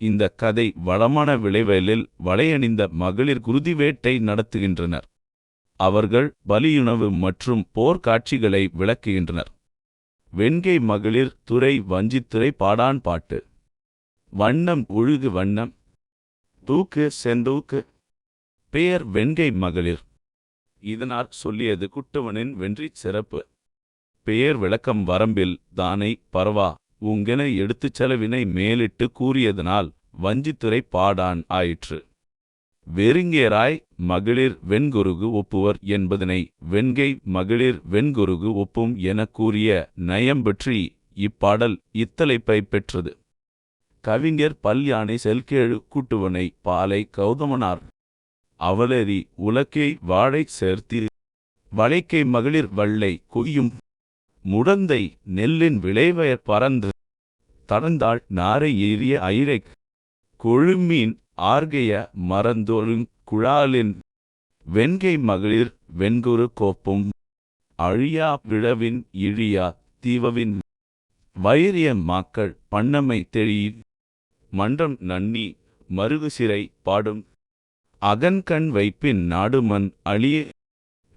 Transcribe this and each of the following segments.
இந்த கதை வளமான விளைவயலில் வளையணிந்த மகளிர் குருதி வேட்டை நடத்துகின்றனர். அவர்கள் பலியுணவு மற்றும் போர் காட்சிகளை விளக்குகின்றனர். வெண்கை மகளிர் துறை வஞ்சித்துறை பாடான் பாட்டு. வண்ணம் ஒழுகு வண்ணம். தூக்கு செந்தூக்கு. பெயர் வெண்கை மகளிர். இதனார் சொல்லியது குட்டவனின் வென்றி சிறப்பு. பெயர் விளக்கம் வரம்பில் தானை பரவா. உங்கென எடுத்துச் செலவினை மேலிட்டு கூறியதனால் வஞ்சித்துறை பாடான் ஆயிற்று. வெறுங்கேராய் மகளிர் வெண்குருகு ஒப்புவர் என்பதனை வெண்கை மகளிர் வெண்குருகு ஒப்பும் எனக் கூறிய நயம்பற்றி இப்பாடல் இத்தலைப்பை பெற்றது. கவிஞர் பல்யானை செல்கேழு கூட்டுவனை பாலை கௌதமனார். அவலரி உலக்கை வாழை சேர்த்தி வளைக்கை மகளிர் வள்ளை கொய்யும் முடந்தை நெல்லின் விளைவயர் பறந்து தடந்தாள் நாரை ஏறிய ஐரை கொழுமீன் ஆர்கைய மறந்தோறும் குழாலின் வெண்கை மகளிர் வெண்குரு கோப்பும். அழியா விழவின் இழியா தீவவின் வைரிய மாக்கள் பண்ணமை தெளி மன்றம் நன்னி மருகு சிறை பாடும். அகன்கண் வைப்பின் நாடுமன் அழிய.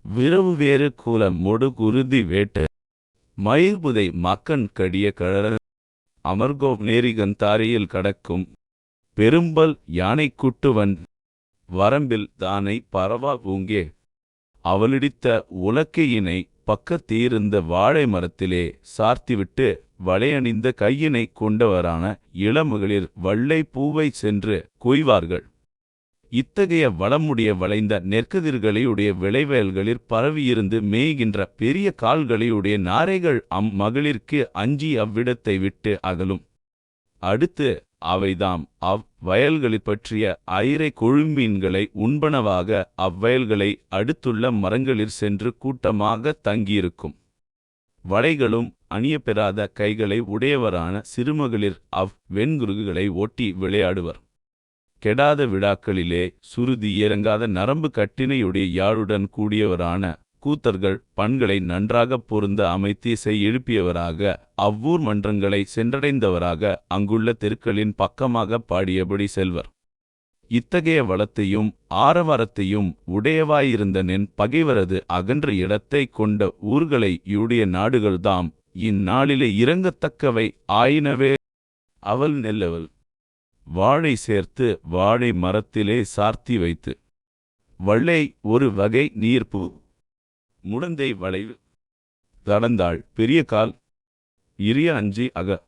விரவு வேறு கூல மொடு குருதி வேட்ட. மயிர்புதை மக்கன் கடிய கழற அமர்கோ நேரிகன் தாரையில் கடக்கும் பெரும்பல் யானை குட்டுவன் வரம்பில் தானை பரவா பூங்கே அவளிடித்த உலக்கையினை பக்கத்தீர்ந்த வாழை மரத்திலே சார்த்திவிட்டு வளையணிந்த கையினை கொண்டவரான இளமகளிர் வள்ளை பூவை சென்று கொய்வார்கள். இத்தகைய வளமுடைய வளைந்த நெற்கதிர்களையுடைய விளைவயல்களிற் பரவியிருந்து மேய்கின்ற பெரிய கால்களையுடைய நாரைகள் அம் மகளிர்க்கு அஞ்சி அவ்விடத்தை விட்டு அகலும். அடுத்து அவைதாம் அவ் வயல்களைப் பற்றிய ஐரை கொழும்பீன்களை உண்பனவாக அவ்வயல்களை அடுத்துள்ள மரங்களில் சென்று கூட்டமாக தங்கியிருக்கும். வளைகளும் அணியப்பெறாத கைகளை உடையவரான சிறுமகளிர் அவ் வெண்குருகுகளை ஓட்டி விளையாடுவர். கெடாத விழாக்களிலே சுருதி இறங்காத நரம்பு கட்டினையுடைய யாழுடன் கூடியவரான கூத்தர்கள் பண்களை நன்றாகப் பொருந்த அமைத்து இசை எழுப்பியவராக அவ்வூர் மன்றங்களை சென்றடைந்தவராக அங்குள்ள தெருக்களின் பக்கமாக பாடியபடி செல்வர். இத்தகைய வளத்தையும் ஆரவாரத்தையும் உடையவாயிருந்த நின் பகைவரது அகன்ற இடத்தை கொண்ட ஊர்களை யுடைய நாடுகள்தாம் இந்நாளிலே இறங்கத்தக்கவை ஆயினவே. அவள் நெல்லவள். வாழை சேர்த்து வாழை மரத்திலே சார்த்தி வைத்து வள்ளை ஒரு வகை நீர்ப்பு முடந்தை வளைவு தடந்தாள் பெரிய கால் இரிய அஞ்சி அக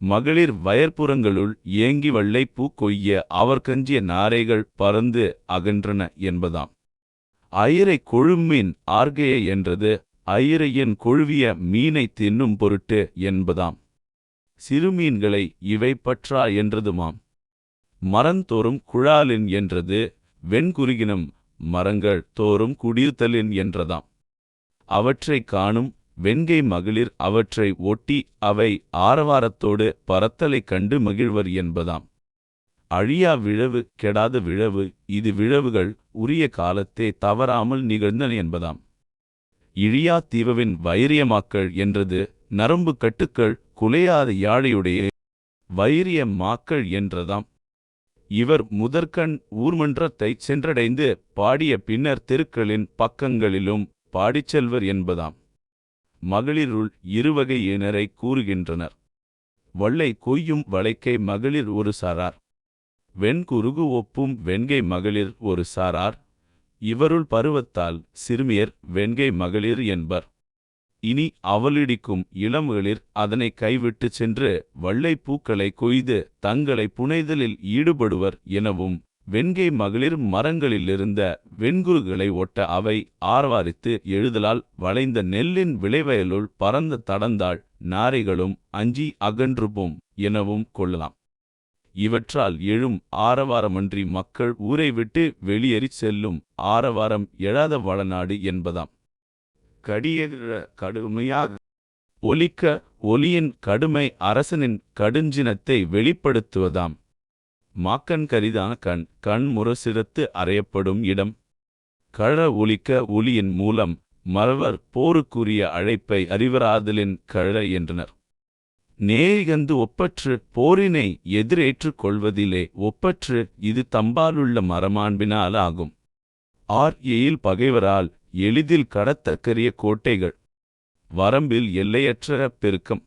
மகளிர் வயற்புறங்களுள் ஏங்கி வள்ளைப்பூ பூ கொய்ய அவர் கஞ்சிய நாரைகள் பறந்து அகன்றன என்பதாம். அயிரை கொழுமின் ஆர்கைய என்றது அயிரையின் கொழுவிய மீனை தின்னும் பொருட்டு என்பதாம். சிறுமீன்களை இவை பற்றா என்றதுமாம். மரந்தோறும் குழாலின் என்றது வெண்குருகினம் மரங்கள் தோறும் குடியிருத்தலின் என்றதாம். அவற்றைக் காணும் வெண்கை மகளிர் அவற்றை ஒட்டி அவை ஆரவாரத்தோடு பறத்தலைக் கண்டு மகிழ்வர் என்பதாம். அழியா விழவு கெடாத விழவு இது விழவுகள் உரிய காலத்தே தவறாமல் நிகழ்ந்தன என்பதாம். இழியா தீவவின் வைரியமாக்கள் என்றது நரம்பு கட்டுக்கள் குலையாத யாழையுடைய வைரிய மாக்கள் என்றதாம். இவர் முதற்கண் ஊர்மன்றத்தைச் சென்றடைந்து பாடிய பின்னர் தெருக்களின் பக்கங்களிலும் பாடிச் செல்வர் என்பதாம். மகளிருள் இருவகையினரை கூறுகின்றனர். வள்ளை கொய்யும் வளைக்கை மகளிர் ஒரு சாரார். வெண்குருகு ஒப்பும் வெண்கை மகளிர் ஒரு சாரார். இவருள் பருவத்தால் சிறுமியர் வெண்கை மகளிர் என்பர். இனி அவளிடிக்கும் இளமகளிர் அதனை கைவிட்டு சென்று வள்ளை பூக்களை கொய்து தங்களை புனைதலில் ஈடுபடுவர் எனவும் வெண்கை மகளிர் மரங்களிலிருந்த வெண்குருகளை ஒட்ட அவை ஆரவாரித்து எழுதலால் வளைந்த நெல்லின் விளைவயலுள் பறந்த தடந்தாள் நாரைகளும் அஞ்சி அகன்றுபோம் எனவும் கொள்ளலாம். இவற்றால் எழும் ஆரவாரமன்றி மக்கள் ஊரை விட்டு வெளியேறிச் செல்லும் ஆரவாரம் எழாத வளநாடு என்பதாம். கடியகிற கடுமையாக ஒலிக்க ஒலியின் கடுமை அரசனின் கடுஞ்சினத்தை வெளிப்படுத்துவதாம். மாக்கன் கரிதான கண் கண் முரசிடத்து அறையப்படும் இடம். கழ ஒலிக்க ஒலியின் மூலம் மறவர் போருக்குரிய அழைப்பை அறிவராதலின் கழ என்றனர். நேரிகந்து ஒப்பற்று போரினை எதிரேற்றுக் கொள்வதிலே ஒப்பற்று இது தம்பாலுள்ள மரமாண்பினால் ஆகும் ஆர் எயில் பகைவரால் எளிதில் கடத்தற்கரிய கோட்டைகள். வரம்பில் எல்லையற்ற பெருக்கம்.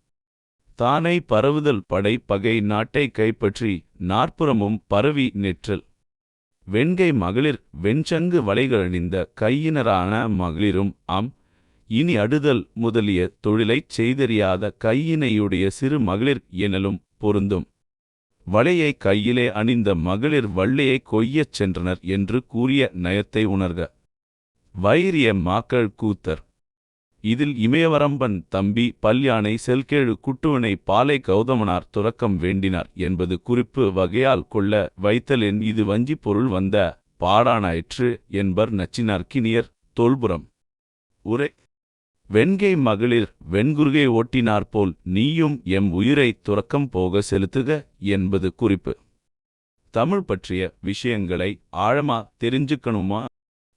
தானை பரவுதல் படை பகை நாட்டை கைப்பற்றி நாற்புறமும் பரவி நெற்றல். வெண்கை மகளிர் வெண்சங்கு வளைகளணிந்த கையினரான மகளிரும் ஆம் இனி அடுதல் முதலிய தொழிலைச் செய்தறியாத கையினையுடைய சிறு மகளிர் எனலும் பொருந்தும். வலையை கையிலே அணிந்த மகளிர் வள்ளையைக் கொய்யச் சென்றனர் என்று கூறிய நயத்தை உணர்க. வைரிய மாக்கள் கூத்தர். இதில் இமயவரம்பன் தம்பி பல்யானை செல்கேழு குட்டுவனை பாலை கௌதமனார் துறக்கம் வேண்டினார் என்பது குறிப்பு வகையால் கொள்ள வைத்தலின் இது வஞ்சி பொருள் வந்த பாடானாயிற்று என்பர் நச்சினார் கினியர் தொல்புறம் உரை. வெண்கை மகளிர் வெண்குருகை ஓட்டினாற்போல் நீயும் எம் உயிரை துறக்கம் போக செலுத்துக என்பது குறிப்பு. தமிழ் பற்றிய விஷயங்களை ஆழமா தெரிஞ்சுக்கணுமா?